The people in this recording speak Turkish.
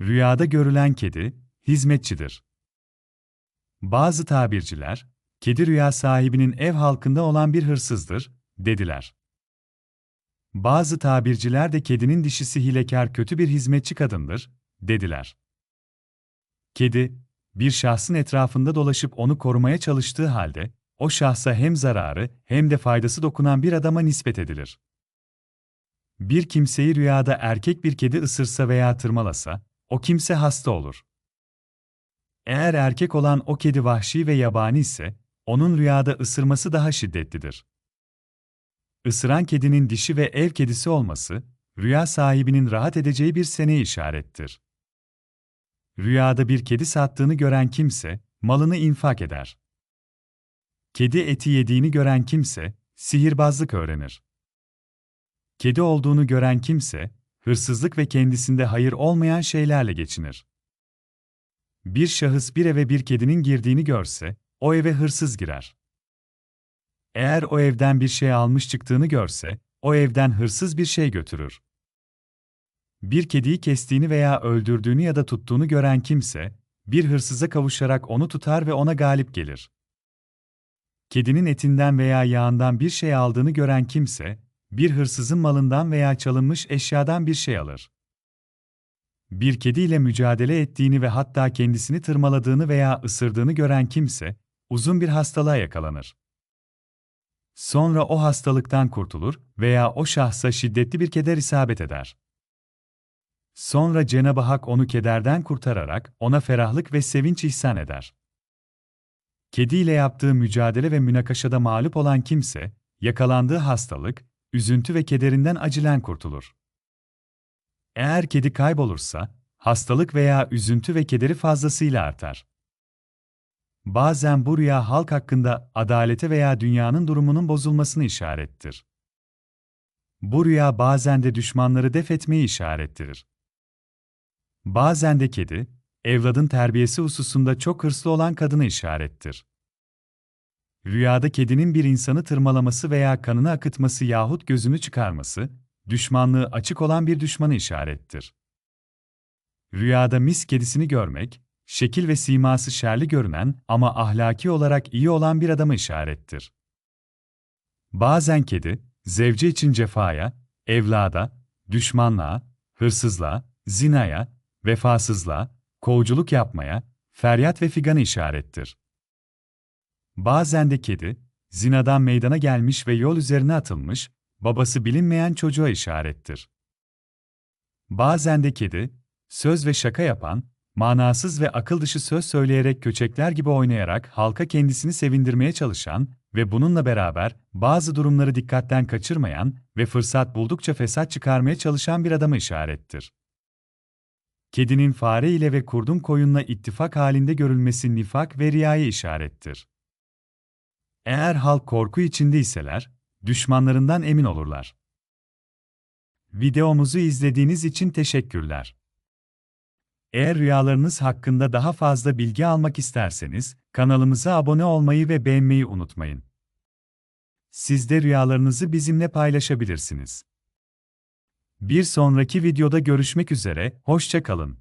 Rüyada görülen kedi, hizmetçidir. Bazı tabirciler, kedi rüya sahibinin ev halkında olan bir hırsızdır, dediler. Bazı tabirciler de kedinin dişisi hilekar kötü bir hizmetçi kadındır, dediler. Kedi, bir şahsın etrafında dolaşıp onu korumaya çalıştığı halde, o şahsa hem zararı hem de faydası dokunan bir adama nispet edilir. Bir kimseyi rüyada erkek bir kedi ısırsa veya tırmalasa, o kimse hasta olur. Eğer erkek olan o kedi vahşi ve yabani ise, onun rüyada ısırması daha şiddetlidir. Isıran kedinin dişi ve ev kedisi olması, rüya sahibinin rahat edeceği bir seneye işarettir. Rüyada bir kedi sattığını gören kimse, malını infak eder. Kedi eti yediğini gören kimse, sihirbazlık öğrenir. Kedi olduğunu gören kimse, hırsızlık ve kendisinde hayır olmayan şeylerle geçinir. Bir şahıs bir eve bir kedinin girdiğini görse, o eve hırsız girer. Eğer o evden bir şey almış çıktığını görse, o evden hırsız bir şey götürür. Bir kediyi kestiğini veya öldürdüğünü ya da tuttuğunu gören kimse, bir hırsıza kavuşarak onu tutar ve ona galip gelir. Kedinin etinden veya yağından bir şey aldığını gören kimse, bir hırsızın malından veya çalınmış eşyadan bir şey alır. Bir kediyle mücadele ettiğini ve hatta kendisini tırmaladığını veya ısırdığını gören kimse, uzun bir hastalığa yakalanır. Sonra o hastalıktan kurtulur veya o şahsa şiddetli bir keder isabet eder. Sonra Cenab-ı Hak onu kederden kurtararak ona ferahlık ve sevinç ihsan eder. Kediyle yaptığı mücadele ve münakaşada mağlup olan kimse, yakalandığı hastalık, üzüntü ve kederinden acilen kurtulur. Eğer kedi kaybolursa, hastalık veya üzüntü ve kederi fazlasıyla artar. Bazen bu rüya halk hakkında adalete veya dünyanın durumunun bozulmasını işarettir. Bu rüya bazen de düşmanları def etmeyi işarettirir. Bazen de kedi, evladın terbiyesi hususunda çok hırslı olan kadını işarettir. Rüyada kedinin bir insanı tırmalaması veya kanını akıtması yahut gözünü çıkarması, düşmanlığı açık olan bir düşmanı işarettir. Rüyada mis kedisini görmek, şekil ve siması şerli görünen ama ahlaki olarak iyi olan bir adamı işarettir. Bazen kedi, zevce için cefaya, evlada, düşmanlığa, hırsızlığa, zinaya, vefasızlığa, kovuculuk yapmaya, feryat ve figanı işarettir. Bazen de kedi, zinadan meydana gelmiş ve yol üzerine atılmış, babası bilinmeyen çocuğa işarettir. Bazen de kedi, söz ve şaka yapan, manasız ve akıl dışı söz söyleyerek köçekler gibi oynayarak halka kendisini sevindirmeye çalışan ve bununla beraber bazı durumları dikkatten kaçırmayan ve fırsat buldukça fesat çıkarmaya çalışan bir adamı işarettir. Kedinin fare ile ve kurdun koyunla ittifak halinde görülmesi nifak ve riyaya işarettir. Eğer halk korku içindeyseler, düşmanlarından emin olurlar. Videomuzu izlediğiniz için teşekkürler. Eğer rüyalarınız hakkında daha fazla bilgi almak isterseniz, kanalımıza abone olmayı ve beğenmeyi unutmayın. Siz de rüyalarınızı bizimle paylaşabilirsiniz. Bir sonraki videoda görüşmek üzere, hoşça kalın.